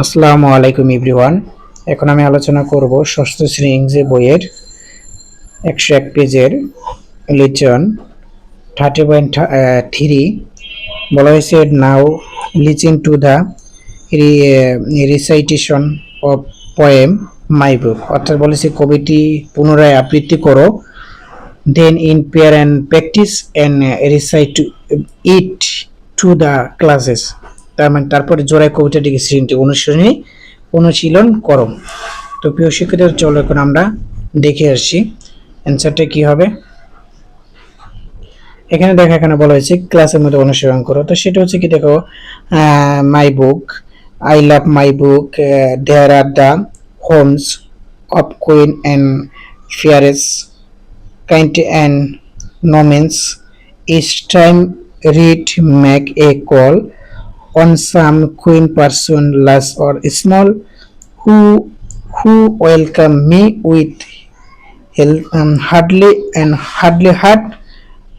আসসালামু আলাইকুম এভরিওয়ান। এখন আমি আলোচনা করব ষষ্ঠ শ্রেণি ইংরেজি বইয়ের একশো এক পেজের লিচন থার্টি পয়েন্ট থ্রি। বলা হয়েছে now listening to the recitation of poem my book. অর্থাৎ বলেছে কবিটি পুনরায় আবৃত্তি করো then in pair and practice uh, recite it to the classes তার মানে তারপরে জোড়ায় কবিতাটিকে শ্রেণীটি অনুশীলনী, অনুশীলন করো তো প্রিয় শিক্ষার্থীরা চলো এখন আমরা দেখে আসি। অ্যান্সারটা কি হবে? এখানে দেখো, এখানে বলা হয়েছে, ক্লাসের মধ্যে অনুশীলন করো। তো সেটা হচ্ছে কি, দেখো my book I love my book there are the homes of queen and fearless kind and moments each time read make a call on some queen person large or small who who welcome me with um, hardly and hardly heart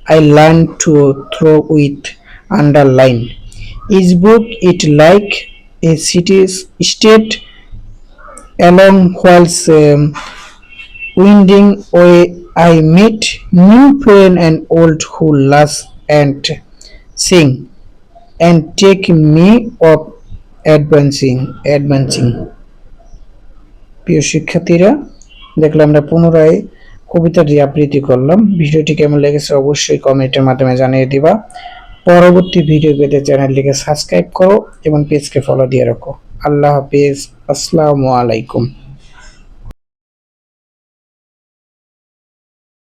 I learn to throw with underline each book it like a city state along whilst um, winding way I meet new friend and old who laugh and sing and take me up advancing advancing. প্রিয় শিক্ষার্থীরা, দেখলাম আমরা পুনরায় কবিতাটি আবৃত্তি করলাম, ভিডিওটি কেমন লেগেছে অবশ্যই কমেন্টের মাধ্যমে জানিয়ে দিবা। পরবর্তী ভিডিও পেতে চ্যানেলটিকে সাবস্ক্রাইব করো এবং পেজকে ফলো দিয়ে রাখো। আল্লাহ হাফিজ। আসসালামু আলাইকুম।